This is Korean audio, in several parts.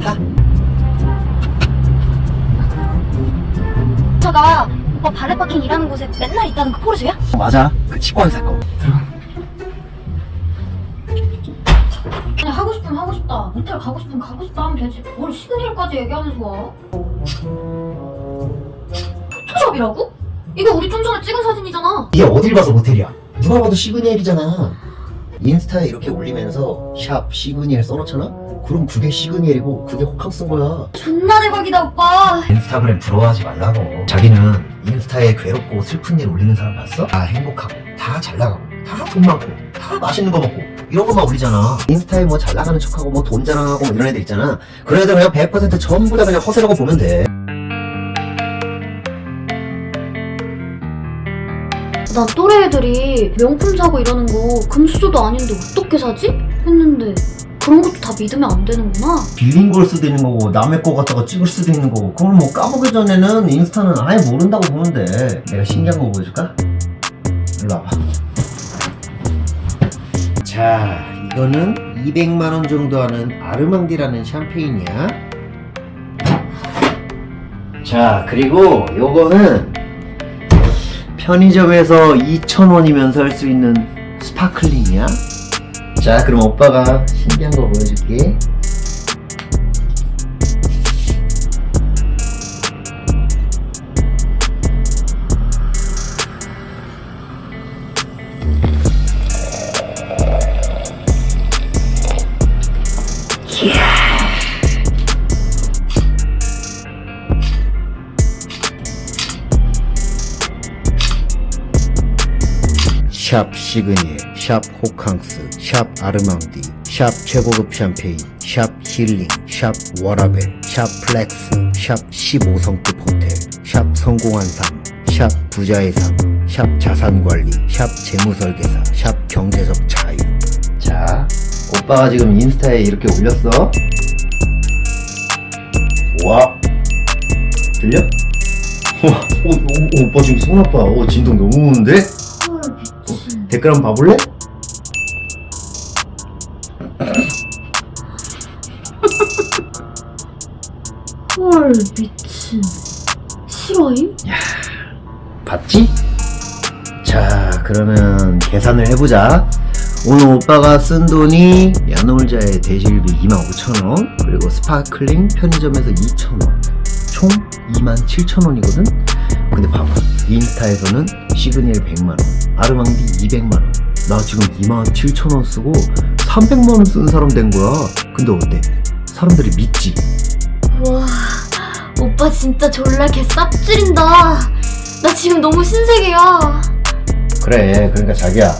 타. 저가 오빠 발레 파킹 일하는 곳에 맨날 있다는 그 포르쉐야? 어, 맞아. 그 치과의 사건. 아니 하고 싶으면 하고 싶다 모텔 가고 싶으면 가고 싶다 하면 되지 뭘 시그널까지 얘기하면서 와 포토샵이라고? 이거 우리 좀 전에 찍은 사진이잖아 이게 어딜 봐서 모텔이야? 누가 봐도 시그니엘이잖아. 인스타에 이렇게 올리면서 샵 시그니엘 써놓잖아? 그럼 그게 시그니엘이고 그게 호캉 쓴 거야. 존나 대박이다 오빠 인스타그램 부러워하지 말라고. 자기는 인스타에 괴롭고 슬픈 일 올리는 사람 봤어? 다 행복하고, 다 잘 나가고, 다 돈 많고, 다 맛있는 거 먹고, 이런 것만 올리잖아. 인스타에 뭐 잘 나가는 척하고, 뭐 돈 자랑하고, 뭐 이런 애들 있잖아. 그런 애들 그냥 100% 전부 다 그냥 허세라고 보면 돼. 나 또래 애들이 명품 사고 이러는 거 금수저도 아닌데 어떻게 사지? 했는데 그런 것도 다 믿으면 안 되는구나 빌린 걸 수도 있는 거고, 남의 거 갖다가 찍을 수도 있는 거고, 그걸 뭐 까보기 전에는 인스타는 아예 모른다고 돼. 내가 신기한 거 보여줄까? 일로 와봐. 자, 이거는 200만 원 정도 하는 아르망디라는 샴페인이야. 자, 그리고 요거는 편의점에서 2,000원이면 살 수 있는 스파클링이야. 자, 그럼 오빠가 신기한 거 보여줄게. 샵 시그니엘, 샵 호캉스, 샵 아르망디, 샵 최고급 샴페인, 샵 힐링, 샵 워라벨, 샵 플렉스, 샵 15성급 호텔, 샵 성공한 삶, 샵 부자의 삶, 샵 자산관리, 샵 재무설계사, 샵 경제적 자유. 자, 오빠가 지금 인스타에 이렇게 올렸어. 와, 들려? 와, 오, 오, 오빠 지금 손 아파. 오, 진동 너무 오는데? 댓글 한번 봐볼래? 헐 미친 싫어임? 봤지? 자 그러면 계산을 해보자 오늘 오빠가 쓴 돈이 야놀자의 대실비 25,000원 그리고 스파클링 편의점에서 2,000원 총 27,000원이거든? 근데 봐봐 인스타에서는 시그니엘 100만원 아르망디 200만원. 나 지금 27,000원 쓰고 300만원 쓴 사람 된 거야. 근데 어때? 사람들이 믿지? 와 오빠 진짜 졸라 개 쌉질인다. 나 지금 너무 신세계야. 그래 그러니까 자기야.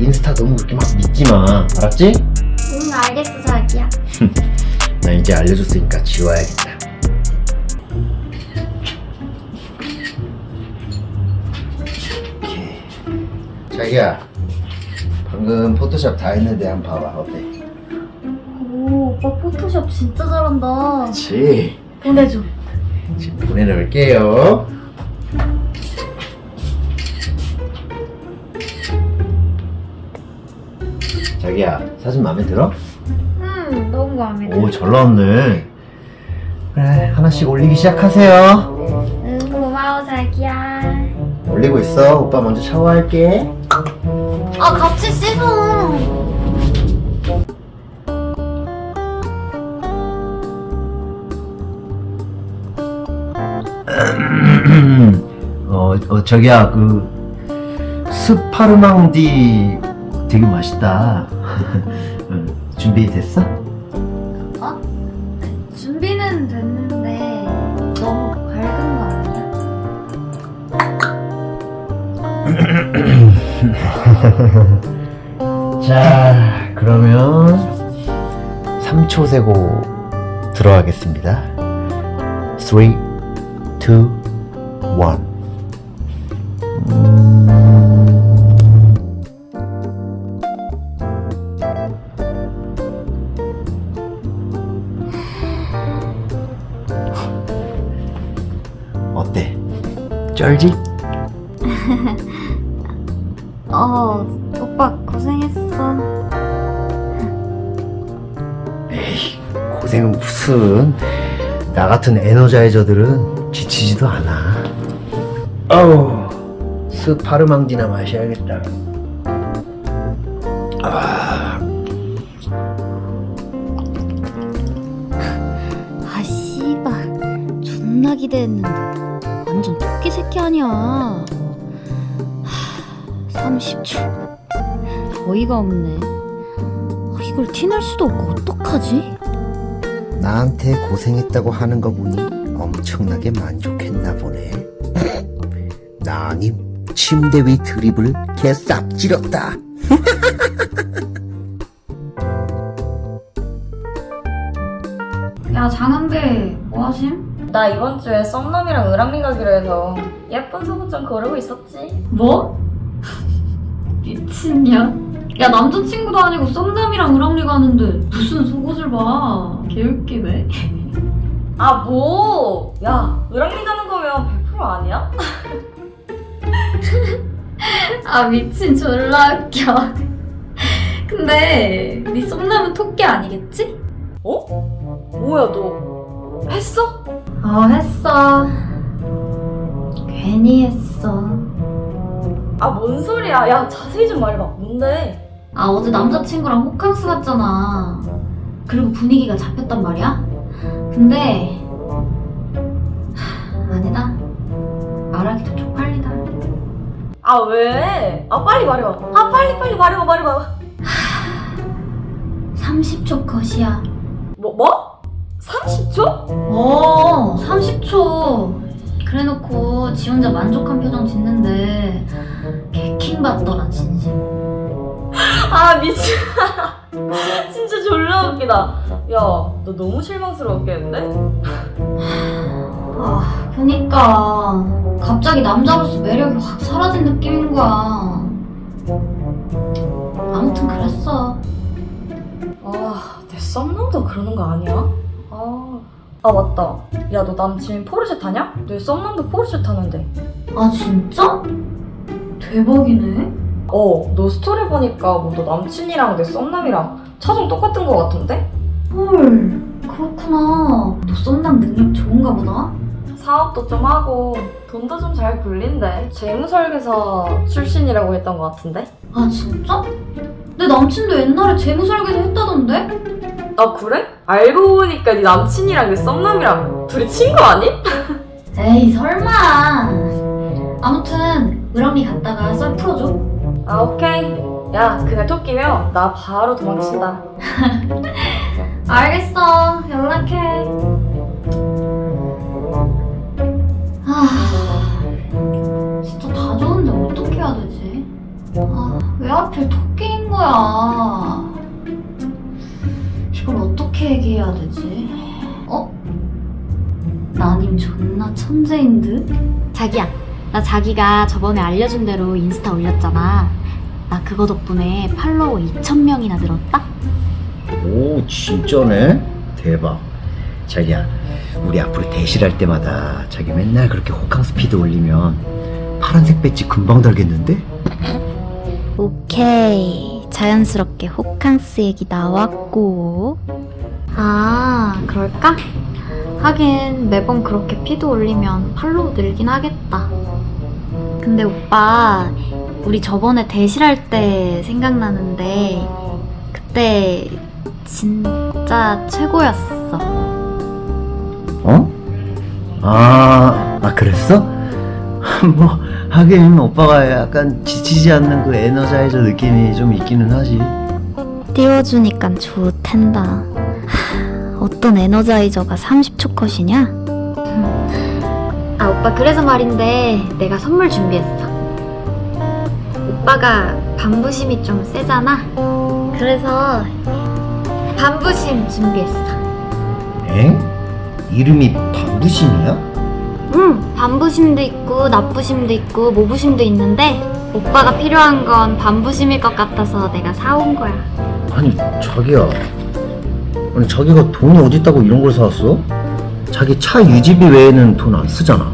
인스타 너무 그렇게 막 믿지 마. 알았지? 응 알겠어 자기야. 나 이제 알려줬으니까 지워야겠다 자기야 방금 포토샵 다 했는데 한 번 봐봐 어때? 오 오빠 포토샵 진짜 잘한다. 그렇지 보내줘. 지금 보내놓을게요. 자기야 사진 마음에 들어? 응 너무 마음에 오잘 나왔네. 그래 하나씩 올리기 시작하세요. 응 고마워 자기야. 올리고 있어. 오빠 먼저 샤워할게 아 같이 씻어 어, 어 저기야 그 스파르망디 되게 맛있다 응, 준비 됐어? 어? 자 그러면 3초 세고 들어가겠습니다 3 2 1 어때? 쩔지? 무슨 나 같은 에너자이저들은 지치지도 않아. 어우. 스파르망디나 마셔야겠다. 아. 씨발. 존나 기대했는데. 완전 토끼 새끼 아니야. 하, 30초. 어이가 없네. 아, 이걸 티낼 수도 없고 어떡하지? 나한테 고생했다고 하는 거 보니 엄청나게 만족했나 보네 나 아님 침대 위 드립을 개싹 찌렸다 야 장한배 뭐하심? 나 이번 주에 썸남이랑 을왕리 가기로 해서 예쁜 속옷 좀 고르고 있었지. 뭐? 미친냐? 야 남자친구도 아니고 썸남이랑 을왕리 가는데 무슨 속옷을 봐 개웃기네 아 뭐? 야 을왕리 가는 거면 100% 아니야? 아 미친 졸라 웃겨 근데 네 썸남은 토끼 아니겠지? 어? 뭐야 너 했어? 어 했어 괜히 했어 아 뭔 소리야? 야 자세히 좀 말해봐. 뭔데? 아 어제 남자친구랑 호캉스 갔잖아 그리고 분위기가 잡혔단 말이야 근데 하, 아니다 말하기도 쪽팔리다 아 왜? 아 빨리 말해봐. 아 빨리 빨리 말해봐 말해봐. 30초 컷이야 뭐 뭐? 30초? 어 30초 그래놓고 지 혼자 만족한 표정 짓는데 개킹 받더라 진심 아 미친. 진짜 졸라 웃기다. 야 너 너무 실망스러웠겠는데? 아 그니까 갑자기 남자로서 매력이 확 사라진 느낌인 거야 아무튼 그랬어 아, 내 썸남도 그러는 거 아니야? 아, 아 맞다. 야, 너 남친 포르쉐 타냐? 내 썸남도 포르쉐 타는데. 아 진짜? 대박이네 어, 너 스토리 보니까 뭐 너 남친이랑 내 썸남이랑 차종 똑같은 거 같은데? 헐 그렇구나 너 썸남 능력 좋은가 보다 사업도 좀 하고 돈도 좀 잘 굴린대. 재무 설계사 출신이라고 했던 거 같은데? 아 진짜? 내 남친도 옛날에 재무설계사 했다던데? 아 그래? 알고 보니까 네 남친이랑 내 썸남이랑 둘이 친구 아니? 에이 설마 아무튼 을왕리 갔다가 썰 풀어줘 아 오케이. 야, 그날 토끼면 나 바로 도망친다. 알겠어 연락해 아 진짜 다 좋은데 어떻게 해야 되지? 아 왜 하필 토끼인 거야 이걸 어떻게 얘기해야 되지? 어? 나님 존나 천재인 듯? 자기야 나 자기가 저번에 알려준 대로 인스타 올렸잖아. 나 그거 덕분에 팔로워 2,000명이나 늘었다. 오 진짜네? 대박. 자기야 우리 앞으로 대실할 때마다 자기 맨날 그렇게 호캉 스 피드 올리면 파란색 배지 금방 달겠는데? 오케이. 자연스럽게 호캉스 얘기 나왔고. 아 그럴까? 하긴 매번 그렇게 피드 올리면 팔로우 늘긴 하겠다 근데 오빠 우리 저번에 대실할 때 생각나는데 그때 진짜 최고였어 어? 아, 아 그랬어? 뭐 하긴 오빠가 약간 지치지 않는 그 에너자이저 느낌이 좀 있기는 하지 띄워주니까 좋텐다 하, 어떤 에너자이저가 30초 컷이냐? 아 오빠 그래서 말인데 내가 선물 준비했어 오빠가 반부심이 좀 세잖아 그래서 반부심 준비했어 엥? 이름이 반부심이야? 응 반부심도 있고 나부심도 있고 모부심도 있는데 오빠가 필요한 건 반부심일 것 같아서 내가 사온 거야 아니 자기야 아니 자기가 돈이 어딨다고 이런 걸 사왔어? 자기 차 유지비 외에는 돈 안 쓰잖아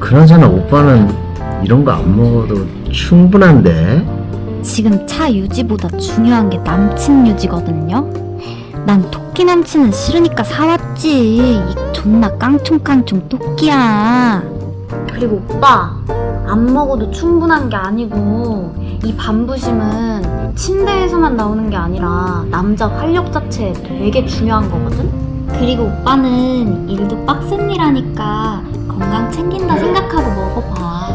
그나저나 오빠는 이런 거 안 먹어도 충분한데 지금 차 유지보다 중요한 게 남친 유지거든요. 난 토끼 남친은 싫으니까 사왔지. 이 존나 깡총깡총 토끼야. 그리고 오빠, 안 먹어도 충분한 게 아니고, 이 반부심은 침대에서만 나오는 게 아니라 남자 활력 자체에 되게 중요한 거거든? 그리고 오빠는 일도 빡센 일 하니까 건강 챙긴다 생각하고 먹어봐.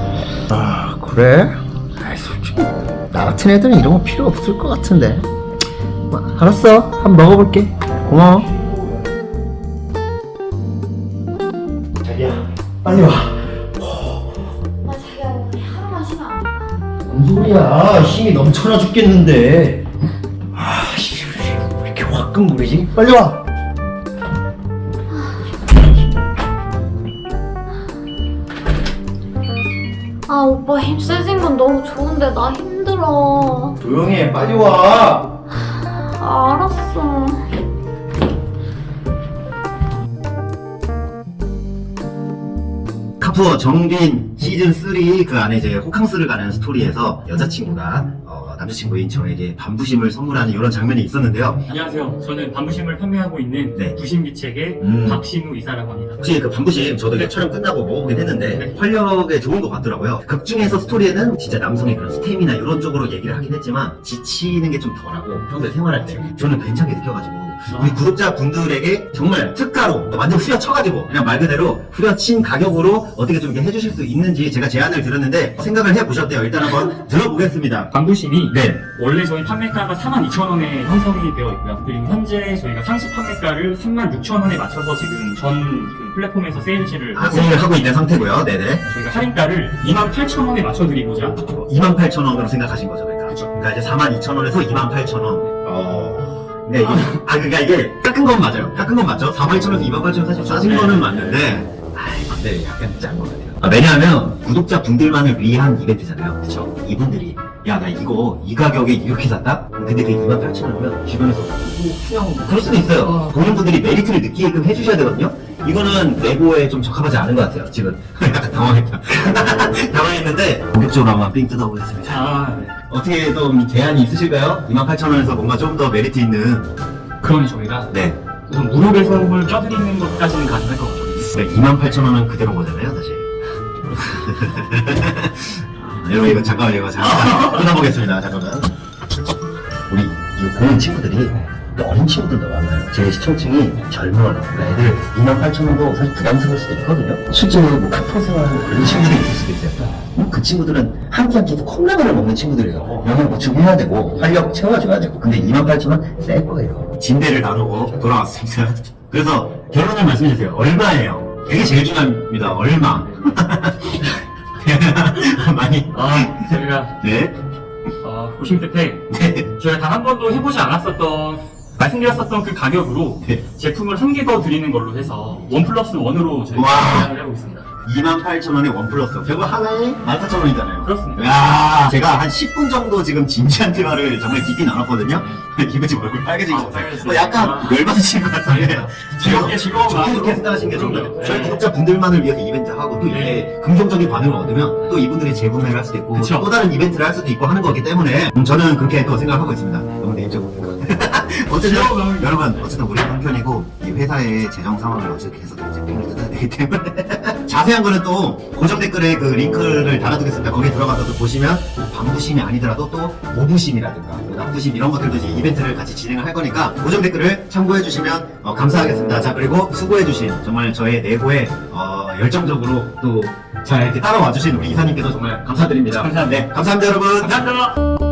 아 그래? 아이 솔직히 나 같은 애들은 이런 거 필요 없을 것 같은데 뭐, 알았어 한번 먹어볼게 고마워 자기야 빨리 와 넘쳐나 죽겠는데. 아 씨, 왜 이렇게 화끈거리지? 빨리 와. 아 오빠 힘 세진 건 너무 좋은데 나 힘들어. 조용히 해. 빨리 와. 아 알았어. 카푸어 정빈 시즌 3 그 안에 이제 호캉스를 가는 스토리에서 여자친구가 어, 남자친구인 저에게 반부심을 선물하는 이런 장면이 있었는데요. 안녕하세요. 저는 반부심을 판매하고 있는 네. 부심기책의 음. 박신우 이사라고 합니다. 혹시 그 반부심 저도 이게 촬영 끝나고 먹어보긴 했는데 네. 활력에 좋은 것 같더라고요. 극 중에서 스토리에는 진짜 남성의 그런 스태미나 이런 쪽으로 얘기를 하긴 했지만 지치는 게 좀 덜하고 평소에 생활할 때 저는 괜찮게 느껴가지고 우리 구독자 분들에게 정말 특가로 완전 후려쳐가지고 그냥 말 그대로 후려친 가격으로 어떻게 좀 이렇게 해주실 수 있는지 제가 제안을 드렸는데 생각을 해보셨대요. 일단 한번 들어보겠습니다. 반부심이 네. 원래 저희 판매가가 42,000원에 형성이 되어 있고요. 그리고 현재 저희가 상시 판매가를 36,000원에 맞춰서 지금 전그 플랫폼에서 세일즈를 하고 하고, 하고 있는 상태고요. 네네. 저희가 할인가를 28,000원에 맞춰드리고자 28,000원으로 생각하신 거죠, 그러니까. 그러니까 이제 42,000원에서 28,000원. 어. 네, 이게, 아, 그러니까 이게 깎은 건 맞아요. 깎은 건 맞죠? 42,000원에서 28,000원 사실 싸진 네. 거는 맞는데, 아이, 근데 약간 짠 것 같아요. 아, 왜냐하면 구독자 분들만을 위한 이벤트잖아요. 그쵸? 이분들이, 야, 나 이거 이 가격에 이렇게 샀다? 근데 그게 28,000원이면 주변에서, 뭐, 그냥, 그럴 수도 있어요. 보는 분들이 메리트를 느끼게끔 해주셔야 되거든요? 이거는 내고에 좀 적합하지 않은 것 같아요, 지금. 약간 당황했다. 당황했는데, 본격적으로 한번 삥 뜯어보겠습니다. 아, 네. 어떻게 좀 제안이 있으실까요? 28,000원에서 뭔가 좀 더 메리트 있는. 그러면 저희가 네. 우선 무료 배송을 껴드리는 것까지는 가능할 것 같아요. 네 28,000원은 그대로 거잖아요, 사실. 아, 여러분, 이거 잠깐만, 이거 잠깐만. 끊어보겠습니다, 잠깐만. 우리 이 보는 친구들이 또 어린 친구들도 많아요. 제 시청층이 젊어요. 그러니까 애들 28,000원도 사실 부담스러울 수도 있거든요. 실제로 뭐 카푸어 생활하는 그런 친구들이 있을 수도 있어요. 음, 그 친구들은 한 끼 한 끼도 컵라면을 먹는 친구들이에요. 영양 보충해야 되고, 활력 채워줘야 되고. 근데 28,000원 셀 거예요. 진대를 나누고 돌아왔습니다. 그래서 결론을 말씀해 주세요. 얼마예요? 그게 제일 중요합니다. 얼마? 많이. 아, 저희가 네. 어, 보신 끝에 네. 저희가 단 한 번도 해보지 않았었던 말씀드렸었던 그 가격으로 네. 제품을 한 개 더 드리는 걸로 해서 원 플러스 원으로 저희가 와. 진행을 하고 있습니다. 28,000원에 원 플러스. 결국 하나에 14,000원이잖아요. 그렇습니다. 야 제가 한 10분 정도 지금 진지한 대화를 정말 깊이 나눴거든요. 기분 지금 얼굴 빨개진 거 아, 같아요. 빨개졌어요. 뭐 약간 아. 열받으신 것 같아요. 즐겁게 즐거운 좋게 좋게 마음으로 생각하신 게 좋다. 네. 저희 구독자 분들만을 위해서 이벤트 하고 또 이게 긍정적인 반응을 얻으면 또 이분들이 재구매를 할 수도 있고 그쵸. 또 다른 이벤트를 할 수도 있고 하는 거기 때문에 음, 저는 그렇게 또 생각하고 있습니다. 너무 내적으로. 어쨌든 즐거 운 마음이죠. 여러분 어쨌든 우리 한편이고 이 회사의 재정 상황을 어떻게 해서든 이제 핑을 뜯어야 되기 때문에 자세한 거는 또 고정 댓글에 그 링크를 달아두겠습니다. 거기에 들어가서 또 보시면 반부심이 아니더라도 또 모부심이라든가 뭐 남부심 이런 것들도 이제 이벤트를 같이 진행을 할 거니까 고정 댓글을 참고해 주시면 어, 감사하겠습니다. 자 그리고 수고해 주신 정말 저의 내고에 어, 열정적으로 또 잘 이렇게 따라와 주신 우리 이사님께도 정말 감사드립니다. 감사합니다. 네, 감사합니다 여러분. 감사합니다.